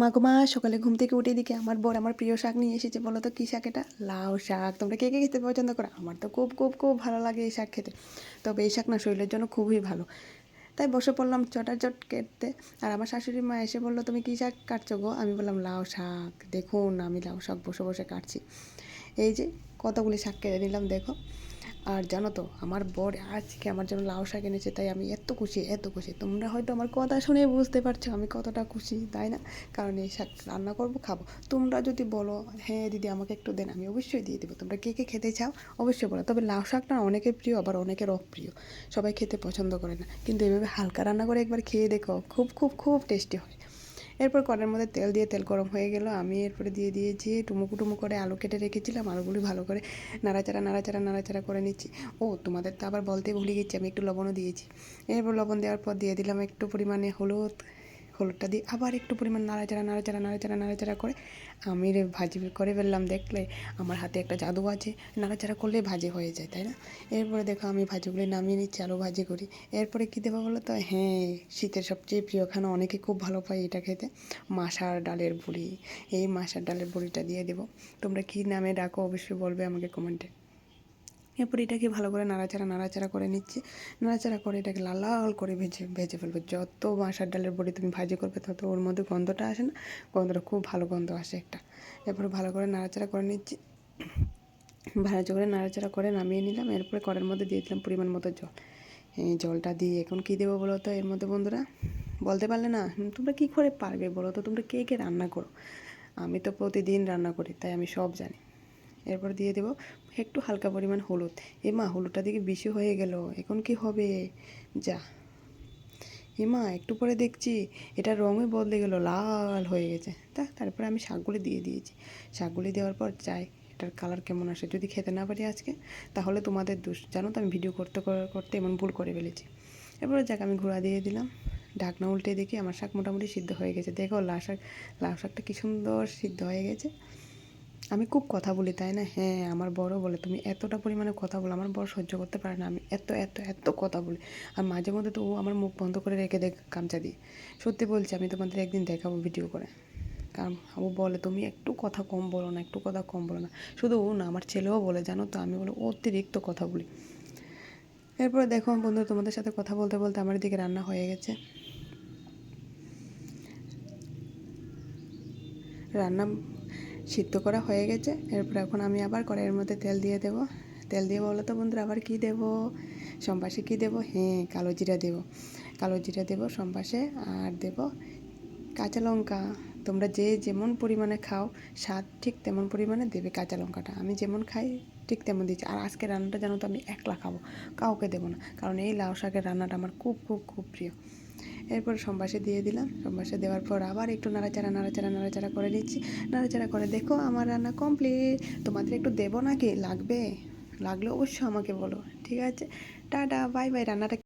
মা গো, মা, সকালে ঘুম থেকে উঠে দিকে আমার বর আমার প্রিয় শাক নিয়ে এসেছে। বলো তো কী শাক এটা? লাউ শাক। তোমরা কে কে খেতে পছন্দ করো? আমার তো খুব খুব খুব ভালো লাগে এই শাক খেতে। তবে এই শাক না, শরীরের জন্য খুবই ভালো। তাই বসে পড়লাম চটাচট কেটতে আর আমার শাশুড়ি মা এসে বলল, তুমি কী শাক কাটছো গো? আমি বললাম, লাউ শাক। দেখুন, আমি লাউ শাক বসে বসে কাটছি। এই যে কতগুলি শাক কেটে নিলাম, দেখো। আর জানো তো, আমার বর আজকে আমার জন্য লাউ শাক এনেছে, তাই আমি এত খুশি এত খুশি। তোমরা হয়তো আমার কথা শুনে বুঝতে পারছ আমি কতটা খুশি, তাই না? কারণ এই শাক রান্না করব, খাব। তোমরা যদি বলো হ্যাঁ দিদি, আমাকে একটু দেন, আমি অবশ্যই দিয়ে দেবো। তোমরা কে কে খেতে চাও, অবশ্যই বলো। তবে লাউ শাকটা অনেকের প্রিয়, আবার অনেকের অপ্রিয়। সবাই খেতে পছন্দ করে না। কিন্তু এভাবে হালকা রান্না করে একবার খেয়ে দেখো, খুব খুব খুব টেস্টি হয়। এরপর কড়ার মধ্যে তেল দিয়ে তেল গরম হয়ে গেল। আমি এরপরে দিয়ে দিয়েছি টুমুকু টুমু করে আলু কেটে রেখেছিলাম, আলুগুলি ভালো করে নাড়াচাড়া নাড়াচাড়া নাড়াচাড়া করে নিচ্ছি। ও, তোমাদের তো আবার বলতে ভুলে গেছি, আমি একটু লবণও দিয়েছি। এরপর লবণ দেওয়ার পর দিয়ে দিলাম একটু পরিমাণে হলুদ হলুদটা দিয়ে আবার একটু পরিমাণ নাড়াচাড়া নাড়াচাড়া নাড়াচাড়া নাড়াচাড়া করে আমি ভাজি করে ফেললাম। দেখলে আমার হাতে একটা জাদু আছে। নাড়াচাড়া করলে ভাজি হয়ে যায়, তাই না? এরপরে দেখো আমি ভাজিগুলি নামিয়ে নিচ্ছি, আলু ভাজি করি। এরপরে কী দেবো বলো তো? হ্যাঁ শীতের সবচেয়ে প্রিয় খানা, অনেকে খুব ভালো পায় এটা খেতে। মাসার ডালের বুড়ি। এই মাসার ডালের বুড়িটা দিয়ে দেবো। তোমরা কী নামে ডাকো, অবশ্যই বলবে আমাকে কমেন্টে। এরপর এটাকে ভালো করে নাড়াচাড়া নাড়াচাড়া করে নিচ্ছি। নাড়াচাড়া করে এটাকে লাল লাল করে ভেজে ভেজে ফেলব। যত মাসার ডালের বড়ি তুমি ভাজি করবে, তত ওর মধ্যে গন্ধটা আসে না। গন্ধটা খুব ভালো গন্ধ আসে একটা। এরপর ভালো করে নাড়াচাড়া করে নিচ্ছি। ভালো করে নাড়াচাড়া করে নামিয়ে নিলাম। এরপরে কড়ার মধ্যে দিয়ে দিলাম পরিমাণ মতো জল। এই জলটা দিয়ে এখন কী দেবো বলো তো এর মধ্যে বন্ধুরা? বলতে পারলে না, তোমরা কী করে পারবে বলো তো? তোমরা কে কে রান্না করো? আমি তো প্রতিদিন রান্না করি, তাই আমি সব জানি। এরপর দিয়ে দেবো একটু হালকা পরিমাণ হলুদ। এ মা হলুদটা দিকে বেশি হয়ে গেল। এখন কি হবে? যা। এ মা একটু পরে দেখছি এটা রঙই বদলে গেল, লাল হয়ে গেছে। তা, তারপরে আমি শাকগুলি দিয়ে দিয়েছি। শাকগুলি দেওয়ার পর চাই এটার কালার কেমন আসে। যদি খেতে না পারি আজকে, তাহলে তোমাদের দোষ। জানো তো, আমি ভিডিও করতে করতে এমন ভুল করে ফেলেছি। এরপরে যাক, আমি ঘোরা দিয়ে দিলাম। ঢাকনা উল্টে দেখি আমার শাক মোটামুটি সিদ্ধ হয়ে গেছে। দেখো, লাউ শাক, লাউ শাকটা কী সুন্দর সিদ্ধ হয়ে গেছে। আমি খুব কথা বলি, তাই না? হ্যাঁ আমার বড় বলে, তুমি এতটা পরিমাণে কথা বলো, আমার বড় সহ্য করতে পারে না, আমি এত এত এত কথা বলি। আর মাঝে মধ্যে তো ও আমার মুখ বন্ধ করে রেখে দেখ গামছা দিয়ে। সত্যি বলছি, আমি তোমাদের একদিন দেখাবো ভিডিও করে। কারণ ও বলে, তুমি একটু কথা কম বলো না, একটু কথা কম বলো না। শুধু ও না, আমার ছেলেও বলে, জানো তো, আমি বলে অতিরিক্ত কথা বলি। এরপরে দেখো বন্ধু, তোমাদের সাথে কথা বলতে বলতে আমার এদিকে রান্না হয়ে গেছে। রান্না সিদ্ধ করা হয়ে গেছে। এরপর এখন আমি আবার কড়াইয়ের মধ্যে তেল দিয়ে দেব। তেল দিয়ে বলো তো বন্ধুরা, আবার কি দেব? সম্পাশে কি দেব? হ্যাঁ কালো জিরা দেব। কালো জিরা দেব সম্পাশে আর দেব কাঁচা লঙ্কা। তোমরা যে যেমন পরিমাণে খাও, স্বাদ ঠিক তেমন পরিমাণে দেবে কাঁচা লঙ্কাটা। আমি যেমন খাই, ঠিক তেমন দিচ্ছি। আর আজকে রান্নাটা জানো তো আমি একলা খাব, কাউকে দেবো না। কারণ এই লাউ শাকের রান্নাটা আমার খুব খুব খুব প্রিয়। এরপর সম্বাসে দিয়ে দিলাম। সম্বাসে দেওয়ার পর আবার একটু নাড়াচাড়া নাড়াচাড়া নাড়াচাড়া করে নিচ্ছি। নাড়াচাড়া করে দেখো আমার রান্না কমপ্লিট তোমাদের একটু দেবো নাকি? লাগবে? লাগলে অবশ্যই আমাকে বলো। ঠিক আছে? Tata, bye bye. রান্নাটা